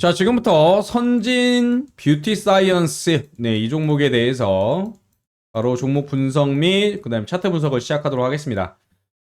자, 지금부터 선진 뷰티 사이언스, 네, 이 종목에 대해서 바로 종목 분석 및 그다음 차트 분석을 시작하도록 하겠습니다.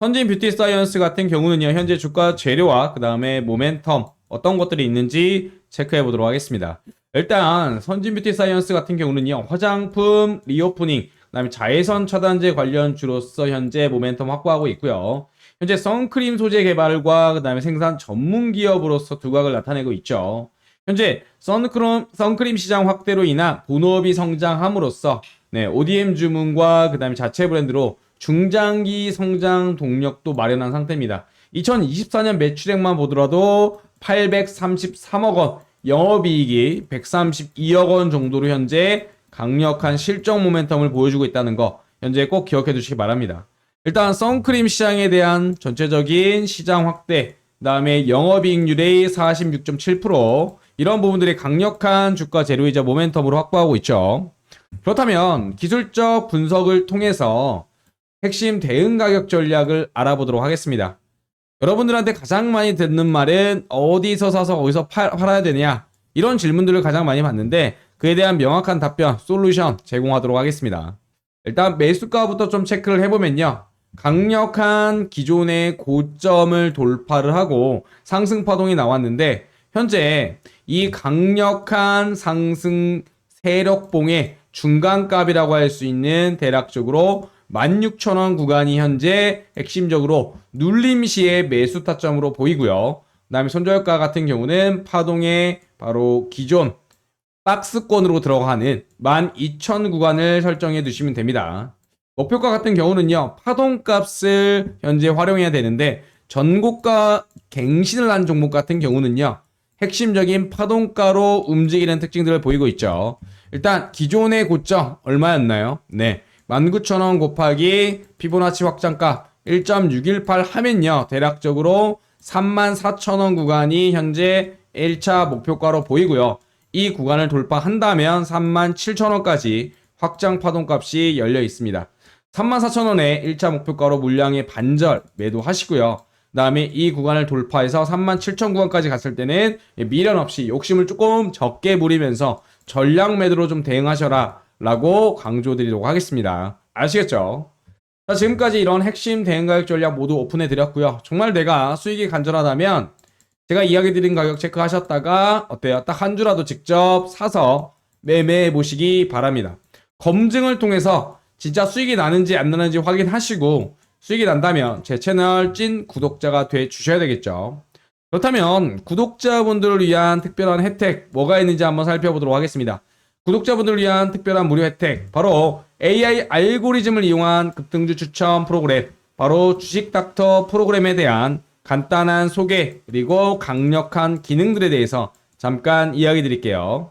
선진 뷰티 사이언스 같은 경우는요, 현재 주가 재료와 그다음에 모멘텀 어떤 것들이 있는지 체크해 보도록 하겠습니다. 일단 선진 뷰티 사이언스 같은 경우는요, 화장품 리오프닝, 그다음에 자외선 차단제 관련 주로서 현재 모멘텀 확보하고 있고요. 현재 선크림 소재 개발과 그다음에 생산 전문 기업으로서 두각을 나타내고 있죠. 현재 선크림, 선크림 시장 확대로 인한 본업이 성장함으로써 네, ODM 주문과 그 다음에 자체 브랜드로 중장기 성장 동력도 마련한 상태입니다. 2024년 매출액만 보더라도 833억 원, 영업이익이 132억 원 정도로 현재 강력한 실적 모멘텀을 보여주고 있다는 거 현재 꼭 기억해 두시기 바랍니다. 일단 선크림 시장에 대한 전체적인 시장 확대, 그 다음에 영업이익률의 46.7% 이런 부분들이 강력한 주가 재료이자 모멘텀으로 확보하고 있죠. 그렇다면 기술적 분석을 통해서 핵심 대응 가격 전략을 알아보도록 하겠습니다. 여러분들한테 가장 많이 듣는 말은 어디서 사서 어디서 팔, 팔아야 되냐 이런 질문들을 가장 많이 받는데 그에 대한 명확한 답변, 솔루션 제공하도록 하겠습니다. 일단 매수가부터 좀 체크를 해보면요. 강력한 기존의 고점을 돌파를 하고 상승 파동이 나왔는데 현재 이 강력한 상승 세력봉의 중간값이라고 할 수 있는 대략적으로 16,000원 구간이 현재 핵심적으로 눌림 시의 매수 타점으로 보이고요. 그다음에 손절가 같은 경우는 파동의 바로 기존 박스권으로 들어가는 12,000 구간을 설정해 두시면 됩니다. 목표가 같은 경우는요, 파동값을 현재 활용해야 되는데, 전고가 갱신을 한 종목 같은 경우는요, 핵심적인 파동가로 움직이는 특징들을 보이고 있죠. 일단, 기존의 고점 얼마였나요? 네. 19,000원 곱하기 피보나치 확장가 1.618 하면요, 대략적으로 34,000원 구간이 현재 1차 목표가로 보이고요. 이 구간을 돌파한다면 37,000원까지 확장 파동값이 열려 있습니다. 34,000원에 1차 목표가로 물량의 반절 매도하시고요. 그다음에 이 구간을 돌파해서 37,000구간까지 갔을 때는 미련 없이 욕심을 조금 적게 부리면서 전량 매도로 좀 대응하셔라 라고 강조드리도록 하겠습니다. 아시겠죠? 자, 지금까지 이런 핵심 대응 가격 전략 모두 오픈해 드렸고요. 정말 내가 수익이 간절하다면 제가 이야기 드린 가격 체크하셨다가 어때요? 딱 한 주라도 직접 사서 매매해 보시기 바랍니다. 검증을 통해서 진짜 수익이 나는지 안 나는지 확인하시고 수익이 난다면 제 채널 찐 구독자가 돼 주셔야 되겠죠. 그렇다면 구독자분들을 위한 특별한 혜택 뭐가 있는지 한번 살펴보도록 하겠습니다. 구독자분들을 위한 특별한 무료 혜택 바로 AI 알고리즘을 이용한 급등주 추천 프로그램 바로 주식 닥터 프로그램에 대한 간단한 소개 그리고 강력한 기능들에 대해서 잠깐 이야기 드릴게요.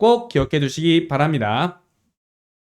꼭 기억해 두시기 바랍니다.